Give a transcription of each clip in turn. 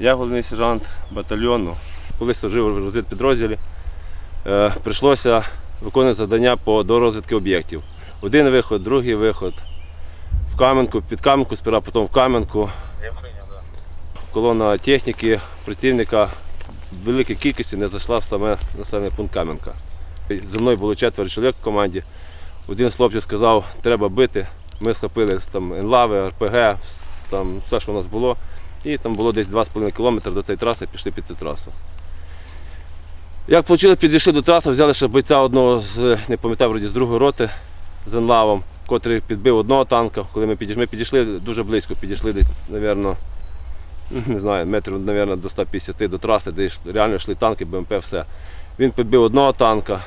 Я головний сержант батальйону. Коли служив в розвідпідрозділі, е, прийшлося виконувати завдання по дорозвідки об'єктів. Один виход, другий виход. В Кам'янку, під Кам'янку, сперва потім в Кам'янку. Колона техніки противника в великій кількості не зайшла в саме населений пункт Кам'янка. Зі мною було четверо чоловік в команді. Один з хлопців сказав, треба бити. Ми схопили там енлави, РПГ, там все, що у нас було. І там було десь 2,5 кілометри до цієї траси, пішли під цю трасу. Як вийшло, підійшли до траси, взяли ще бойця одного з, не пам'ятаю, вроді з другої роти з енлавом, котрий підбив одного танка. Коли ми підійшли, ми підійшли дуже близько, підійшли десь, мабуть, не знаю, метрів, мабуть, до 150 до траси, де реально йшли танки, БМП, все. Він підбив одного танка.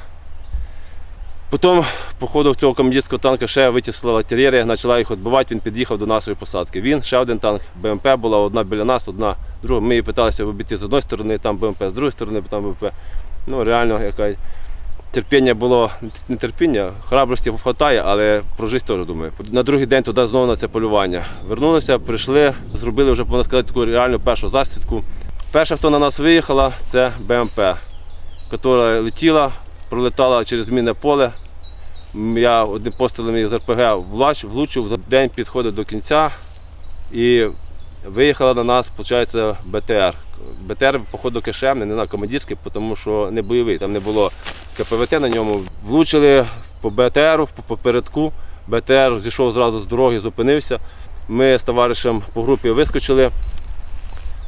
Потім, по ходу цього командирського танка ще витіслила артилерія, почала їх відбивати, він під'їхав до нашої посадки. Він, ще один танк, БМП була одна біля нас, одна друга. Ми її питалися обійти з одної сторони, там БМП, з другої сторони, там БМП. Ну, реально, яка терпіння було, не терпіння, храбрості вистачає, але про життя теж думаю. На другий день туди знову на це полювання. Вернулися, прийшли, зробили вже, можна сказати, таку реальну першу засідку. Перша, хто на нас виїхала, це БМП, яка летіла, пролетала через мінне поле. Я одним пострілом із РПГ влучив, за день підходив до кінця і виїхала на нас, виходить, БТР. БТР, походу, кишемний, не на командирський, тому що не бойовий, там не було КПВТ на ньому. Влучили по БТРу, по попередку. БТР зійшов зразу з дороги, зупинився. Ми з товаришем по групі вискочили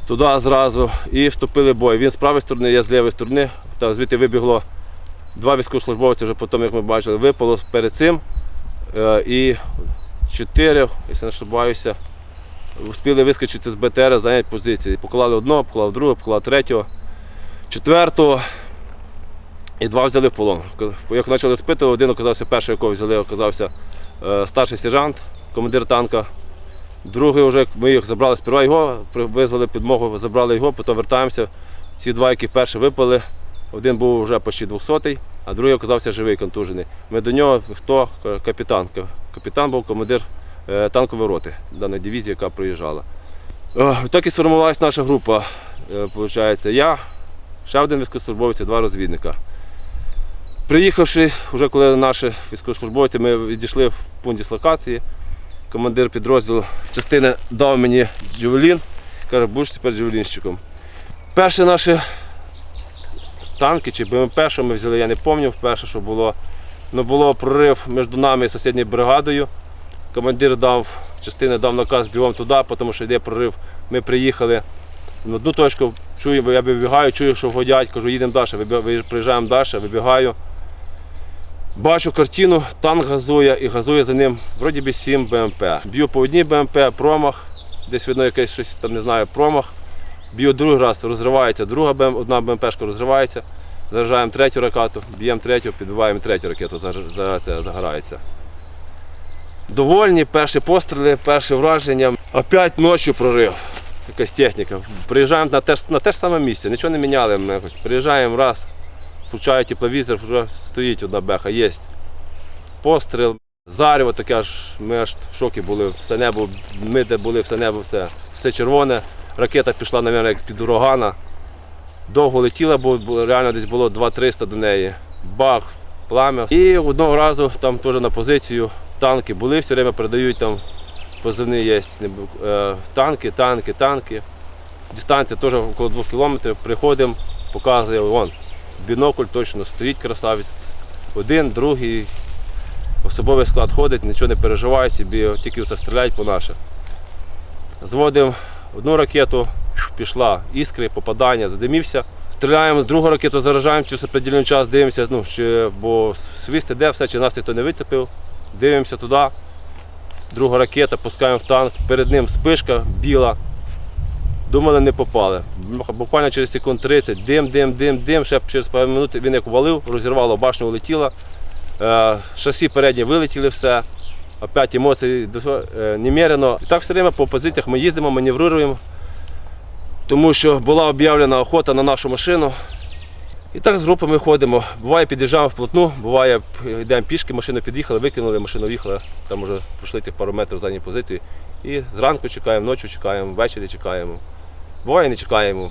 туди зразу і вступили в бой. Він з правої сторони, я з лівої сторони. Та звідти вибігло два військовослужбовці, вже потім, як ми бачили, випало перед цим. Е, І чотири, якщо не ошибаюся, успіли вискочити з БТР, зайняти позиції. Поклали одного, поклали другого, поклали третього, четвертого. І два взяли в полон. Як почали спити, один оказався перший, якого взяли, оказався е, старший сержант, командир танка. Другий вже ми їх забрали сперва його, визвали підмогу, забрали його, потім вертаємося. Ці два, які перші випали, один був вже почти 200 а другий оказався живий, контужений. Ми до нього хто? Капітан. Капітан був командир е, танкової роти даної дивізії, яка приїжджала. Е, Так і сформувалася наша група. Е, Получається, я, ще один військовослужбовець, два розвідника. Приїхавши, вже коли наші військовослужбовці, ми відійшли в пункт дислокації, командир підрозділу частини дав мені джевелін, каже, будеш тепер джевелінщиком. Перші наші танки чи БМП, що ми взяли, я не пам'ятаю, перше, що було. Ну, було прорив між нами і сусідньою бригадою. Командир дав, частина дав наказ бігом туди, тому що йде прорив. Ми приїхали на одну точку, чую, я вибігаю, чую, що вгодять, кажу, їдемо далі, приїжджаємо далі, вибігаю. Бачу картину, танк газує і газує за ним вроді би 7 БМП. Б'ю по одній БМП, промах, десь видно якийсь щось там не знаю, промах. Б'ю другий раз, розривається друга БМ, одна БМПшка розривається. Заряджаємо третю ракету, б'ємо третю, підбиваємо третю ракету, зар- зар- загорається. Довольні, перші постріли, перші враження. Опять ночі прорив. Якась техніка. Приїжджаємо на те, ж- на те ж саме місце, нічого не міняли. Приїжджаємо раз, включаю тепловізор, вже стоїть одна беха, є. Постріл. Зарево таке аж, ми аж в шокі були, все небо, ми де були, все небо, все, все червоне. Ракета пішла, мабуть, як з-під урагана. Довго летіла, бо реально десь було 2-300 до неї. Бах, плам'я. І одного разу там теж на позицію танки були, все время передають там позивні є. е, Танки, танки, танки. Дистанція теж около 2 кілометрів. Приходимо, показує, вон, бінокль точно стоїть красавець. Один, другий. Особовий склад ходить, нічого не переживає собі, тільки оце стріляють по наше. Зводимо одну ракету, пішла іскри, попадання, задимівся. Стріляємо, другу ракету заражаємо, через определений час дивимося, ну, чи, бо свист іде, все, чи нас ніхто не вицепив. Дивимося туди. Друга ракета, пускаємо в танк, перед ним спишка біла. Думали, не попали. Буквально через секунд 30, дим, дим, дим, дим, ще через пару минут він як валив, розірвало, башня улетіла. Е, Шасі передні вилетіли все. Опять емоцій е, немерено. І так все время по позиціях ми їздимо, маневруємо, тому що була об'явлена охота на нашу машину. І так з групами ходимо. Буває, під'їжджаємо вплотну, буває, йдемо пішки, машину під'їхали, викинули, машину в'їхали, там вже пройшли цих пару метрів задній позиції. І зранку чекаємо, ночі чекаємо, ввечері чекаємо. Буває, не чекаємо.